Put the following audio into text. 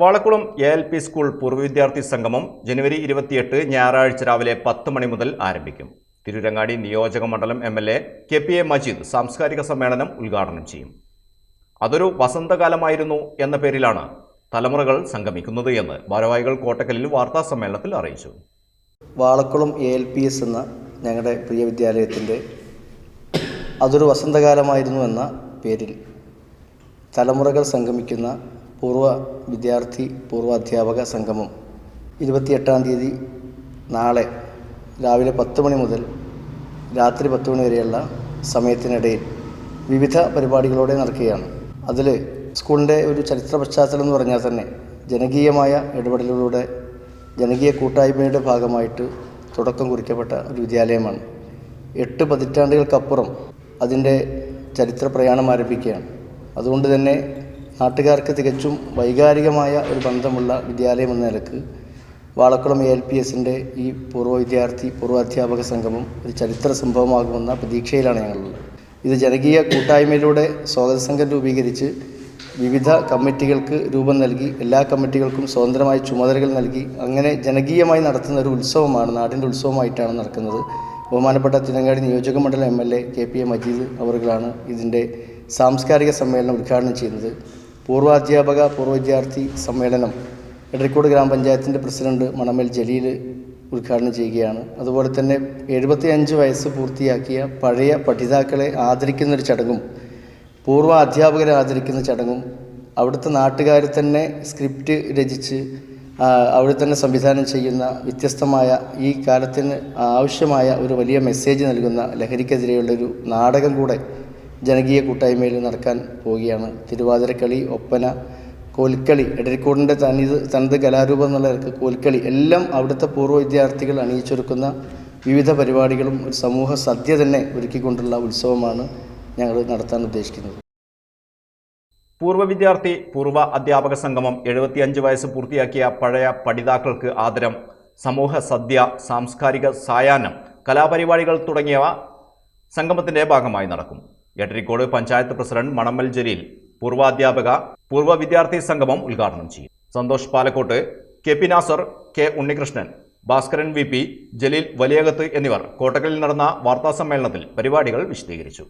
Valakkulam A L P school പൂർവ വിദ്യാർത്ഥി സംഗമം ജനുവരി ഇരുപത്തിയെട്ട് ഞായറാഴ്ച രാവിലെ പത്ത് മണി മുതൽ ആരംഭിക്കും. തിരുരങ്ങാടി നിയോജക മണ്ഡലം M L A K P A Majeed സാംസ്കാരിക സമ്മേളനം ഉദ്ഘാടനം ചെയ്യും. അതൊരു വസന്തകാലമായിരുന്നു എന്ന പേരിലാണ് തലമുറകൾ സംഗമിക്കുന്നത് എന്ന് ഭാരവാഹികൾ കോട്ടക്കലിൽ വാർത്താ സമ്മേളനത്തിൽ അറിയിച്ചു. Valakkulam A L P S എന്ന ഞങ്ങളുടെ പ്രിയ വിദ്യാലയത്തിന്റെ അതൊരു വസന്തകാലമായിരുന്നു എന്ന പേരിൽ തലമുറകൾ സംഗമിക്കുന്ന പൂർവ വിദ്യാർത്ഥി പൂർവ അധ്യാപക സംഗമം. ഇരുപത്തിയെട്ടാം തീയതി നാളെ രാവിലെ പത്ത് മണി മുതൽ രാത്രി പത്ത് മണി വരെയുള്ള സമയത്തിനിടയിൽ വിവിധ പരിപാടികളോടെ നടക്കുകയാണ്. അതിൽ സ്കൂളിന്റെ ഒരു ചരിത്ര പശ്ചാത്തലം എന്ന് പറഞ്ഞാൽ തന്നെ ജനകീയമായ ഇടപെടലുകളുടെ ജനകീയ കൂട്ടായ്മയുടെ ഭാഗമായിട്ട് തുടക്കം കുറിക്കപ്പെട്ട ഒരു വിദ്യാലയമാണ്. എട്ട് പതിറ്റാണ്ടുകൾക്കപ്പുറം അതിന്റെ ചരിത്ര പ്രയാണം ആരംഭിക്കുകയാണ്. അതുകൊണ്ട് തന്നെ നാട്ടുകാർക്ക് തികച്ചും വൈകാരികമായ ഒരു ബന്ധമുള്ള വിദ്യാലയം എന്ന നിലയ്ക്ക് വാളക്കുളം എ എൽ പി എസിന്റെ ഈ പൂർവ വിദ്യാർത്ഥി പൂർവ അധ്യാപക സംഗമം ഒരു ചരിത്ര സംഭവമാകുമെന്ന പ്രതീക്ഷയിലാണ് ഞങ്ങളുള്ളത്. ഇത് ജനകീയ കൂട്ടായ്മയിലൂടെ സ്വാഗത സംഘം രൂപീകരിച്ച് വിവിധ കമ്മിറ്റികൾക്ക് രൂപം നൽകി എല്ലാ കമ്മിറ്റികൾക്കും സ്വതന്ത്രമായി ചുമതലകൾ നൽകി അങ്ങനെ ജനകീയമായി നടത്തുന്ന ഒരു ഉത്സവമാണ് നാടിന്റെ ഉത്സവമായിട്ടാണ് നടക്കുന്നത്. ബഹുമാനപ്പെട്ട തിരങ്ങാടി നിയോജക മണ്ഡലം M L A K P A Majeed അവർകളാണ് ഇതിന്റെ സാംസ്കാരിക സമ്മേളനം ഉദ്ഘാടനം ചെയ്യുന്നത്. പൂർവാധ്യാപക പൂർവ വിദ്യാർത്ഥി സമ്മേളനം എടരിക്കോട് ഗ്രാമപഞ്ചായത്തിന്റെ പ്രസിഡന്റ് മണമൽ ജലീൽ ഉദ്ഘാടനം ചെയ്യുകയാണ്. അതുപോലെ തന്നെ എഴുപത്തിയഞ്ച് വയസ്സ് പൂർത്തിയാക്കിയ പഴയ പഠിതാക്കളെ ആദരിക്കുന്നൊരു ചടങ്ങും പൂർവ അധ്യാപകരെ ആദരിക്കുന്ന ചടങ്ങും അവിടുത്തെ നാട്ടുകാർ തന്നെ സ്ക്രിപ്റ്റ് രചിച്ച് അവിടെ തന്നെ സംവിധാനം ചെയ്യുന്ന വ്യത്യസ്തമായ ഈ കാലത്തിന് ആവശ്യമായ ഒരു വലിയ മെസ്സേജ് നൽകുന്ന ലഹരിക്കെതിരെയുള്ളൊരു നാടകം കൂടെ ജനകീയ കൂട്ടായ്മയിൽ നടക്കാൻ പോവുകയാണ്. തിരുവാതിരക്കളി ഒപ്പന കോൽക്കളി എടരിക്കോടിന്റെ തനിത് തനത് കലാരൂപം എന്നുള്ള കോൽക്കളി എല്ലാം അവിടുത്തെ പൂർവ വിദ്യാർത്ഥികൾ അണിയിച്ചൊരുക്കുന്ന വിവിധ പരിപാടികളും ഒരു സമൂഹ സദ്യ തന്നെ ഒരുക്കിക്കൊണ്ടുള്ള ഉത്സവമാണ് ഞങ്ങൾ നടത്താൻ ഉദ്ദേശിക്കുന്നത്. പൂർവ വിദ്യാർത്ഥി പൂർവ അധ്യാപക സംഗമം എഴുപത്തിയഞ്ച് വയസ്സ് പൂർത്തിയാക്കിയ പഴയ പഠിതാക്കൾക്ക് ആദരം. സമൂഹ സദ്യ സാംസ്കാരിക സായാഹ്നം കലാപരിപാടികൾ തുടങ്ങിയവ സംഗമത്തിന്റെ ഭാഗമായി നടക്കും. എട്ടരിക്കോട് പഞ്ചായത്ത് പ്രസിഡന്റ് മണമ്മൽ ജലീൽ പൂർവാധ്യാപക പൂർവ വിദ്യാർത്ഥി സംഗമം ഉദ്ഘാടനം ചെയ്യും. Santhosh Palakkot K P Nasar K Unnikrishnan Bhaskaran V P Jaleel Valiyakath എന്നിവർ കോട്ടക്കലിൽ നടന്ന വാർത്താസമ്മേളനത്തിൽ പരിപാടികൾ വിശദീകരിച്ചു.